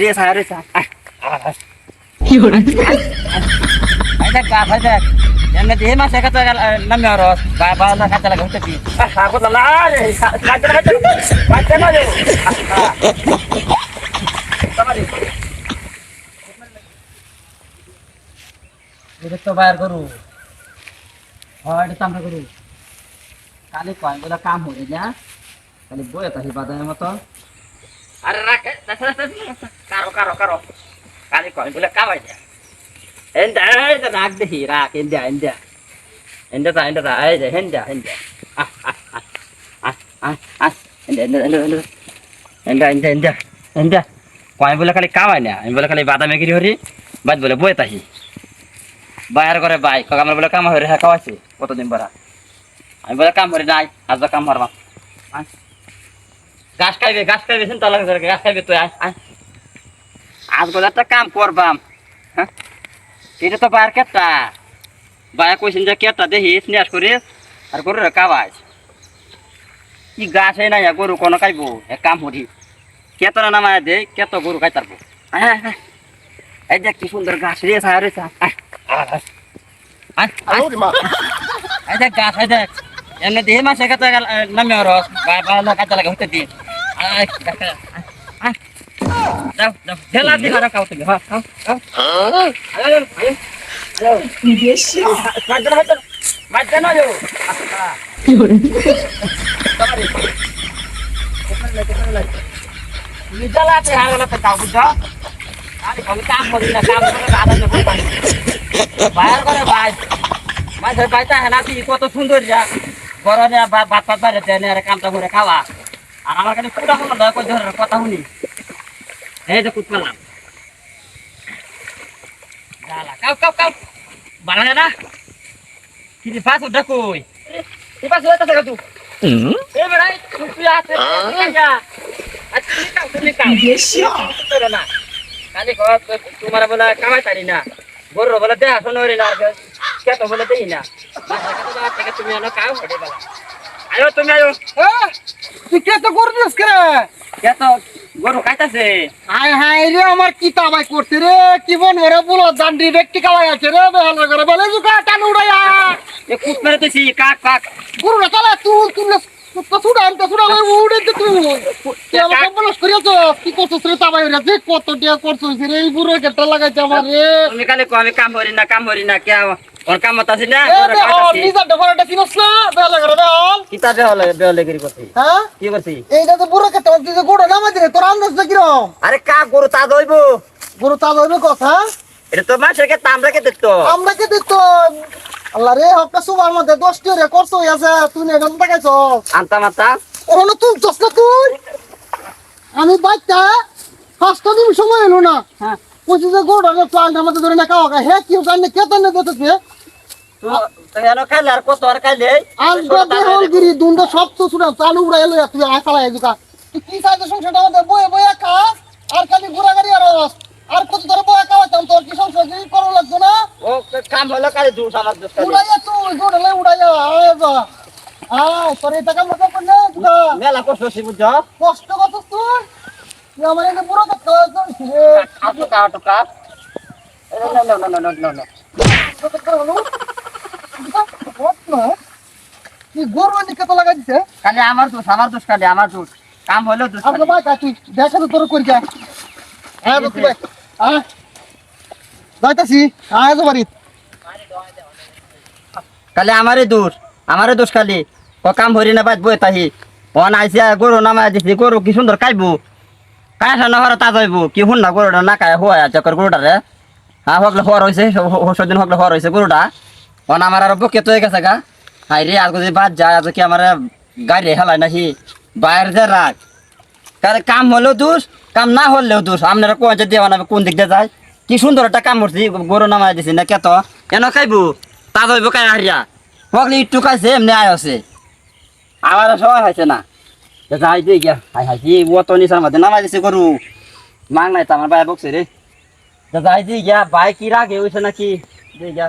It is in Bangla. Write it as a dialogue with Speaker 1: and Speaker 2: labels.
Speaker 1: রে সায়া রে সা আই দেখ গা ভাই দেখ এমনি দেহে মাছ একা তো নামে আর বা বা না কাঁচা লাগে হতে কি সাগো লা রে কাঁচা কাঁচা কাঁচা না রে তোমারি এটা তো বাইর করু হয় এটা তো আমরা করু কালি কয় বলে কাম হয়ে যা খালি বয়ে তাহি বাদামের মতো কালি বলে দেখি এন্দা কয় খালি কামাই না, আমি বলে খালি বাদামে গিরি হরি, বাদ বলে বয়ে তাহি বাইর করে বাই আমার বলে কাম হরে হ্যাঁ কতদিন পরা আমি বলে কাম হরি নাই, আজ কাম হরবা গাছ খাইবে গাছ খাইবে চিন্তা লাগে গাছ খাইবে তুই আজ বলে একটা কাম করবাম হ্যাঁ? এটা তো বাইর কেটটা। বায়া কইছেন যে কেটটা দেখিস নিয়াস করিস আর গরু রে কি গাছ এই নাই গরু কোনো খাইবো? এক কাম হরি কেতনা নামায় দে কেত গরু খাই তারবো। এই দেখ কি সুন্দর গাছ রে সায়া রে। এই দেখ গাছ এই দেখ। এমনি দেহে মাছ একা নামে আর। বা না কাঁচা লাগে হতে দি। বাইর করে ভাই ভাই বাইতে হেনা কত সুন্দর যা গরমে ভাত ভাত বাইরে দেয় কামটা করে খাওয়া আর কথা শুনি। এই কুট পারলাম ডালা কাউ কাউ বানা দাদা। কি রে পাস ওটা কই? এ পাস ওটা থাকা তুই এ বড়াই তুই আছে বলে কামাই পারি না। বলে দেখাশোনা না আর কেতো দেই না। তুমি অনেক কাউ হটে বেলা আয়ো তুমি আয়ো
Speaker 2: তুই কে তো করছিস কে
Speaker 1: কে তো গরু খাইতাছে?
Speaker 2: হাই হাই রে আমার কি তাবাই করছে রে? কি বন ভরে বুলো দান্ডি ব্যক্তি কালাই আছে রে বেহালা করে বলে জুকা টান উড়াইয়া
Speaker 1: এ কুত মেরে তুই কাক কাক।
Speaker 2: গুরু রে তালা তুই
Speaker 1: কাম হরি না কাম হরি না কে ওর কাম আছে না?
Speaker 2: ওর কাটাছি এই যে ডফরাটা কিনছ না? বেলা করে বেল
Speaker 1: কিতা বেল বেল গিরি করছি।
Speaker 2: হ্যাঁ?
Speaker 1: কি করছি?
Speaker 2: এইটা তো বুড়া কাটা তুই তো গোড়া নামা দিলে তোর আন্দাজ না কিরো
Speaker 1: আরে কা গরু তা দইব
Speaker 2: গরু তা দইব কথা হ্যাঁ?
Speaker 1: এটা তো মাছের কে তামরা কে দেখতো
Speaker 2: আমরা কে দেখতো আল্লাহ রে হকা সুবার মধ্যে দশটি রে করছ আছে তুই না এখান দেখাইছ?
Speaker 1: আন্তা মাতা।
Speaker 2: ওখানে তুই চস না তুই? আমি বাচ্চা পাঁচটা দিন সময় এলো না।
Speaker 1: হ্যাঁ।
Speaker 2: যে গোড় প্লান্ট আমাদের ধরে না খাওয়া হে জানি কে
Speaker 1: আর
Speaker 2: সব তো শুনা চালু তুই কি সংসারটা আমাদের বয়ে
Speaker 1: জোশ আমার জোশ
Speaker 2: উড়াইয়া তুই গোড়লে উড়াইয়া আবা আ সরে টাকা মতো করলে তুই
Speaker 1: মেলা কষ্ট হচ্ছে বুঝছ?
Speaker 2: কষ্ট কত তোর? আমার এখানে পুরো
Speaker 1: তো টাকা টাকা না না না না না না।
Speaker 2: কি গোর মানে কত লাগা দিতে
Speaker 1: কালে আমার দোষ আমার দোষ কালে আমার দোষ। কাম হলো
Speaker 2: দেখা তো তোর করি যা। হ্যাঁ যাইতাছি। আয় তো বাড়িতে।
Speaker 1: কালে আমারই দোষ আমারই দোষ খালি ও কাম হরি না বাদ বই তাহি অন আইসা গরু নামায় দিছি, গরু কি সুন্দর খাইবো কাঁসা নহরে তা যাইব, কি শুন না গরুটা না খায় হওয়া আছে গরুটা রে হ্যাঁ হকলে হওয়ার হয়েছে সদিন হকলে হওয়ার হয়েছে গরুটা। অন আমার আর বকে তো গেছে গা। হাই রে আজ যদি বাদ যায় আজ কি আমার গাড়ি হেলায় নাকি বাইরে যে রাখ কারে কাম হলেও দোষ, কাম না হলেও দোষ। আপনারা কোন যে দেওয়া কোন দিক দিয়ে যায় কি সুন্দর একটা কাম করছি, গরু নামাই দিছি, না কেত কেন খাইবো? তা ধরব কাই হারিয়া? হকলে একটু খাইছে, এমনি আয় আছে। আমার সবাই হয়েছে না। যাই দিয়ে গিয়া, হাই হাই কি তো নিশার মধ্যে নামাই দিছে গরু। মাং নাই তো আমার ভাই বকছে রে। যাই দিয়ে গিয়া বাইক কি রাগে হয়েছে নাকি? দিয়ে গিয়া।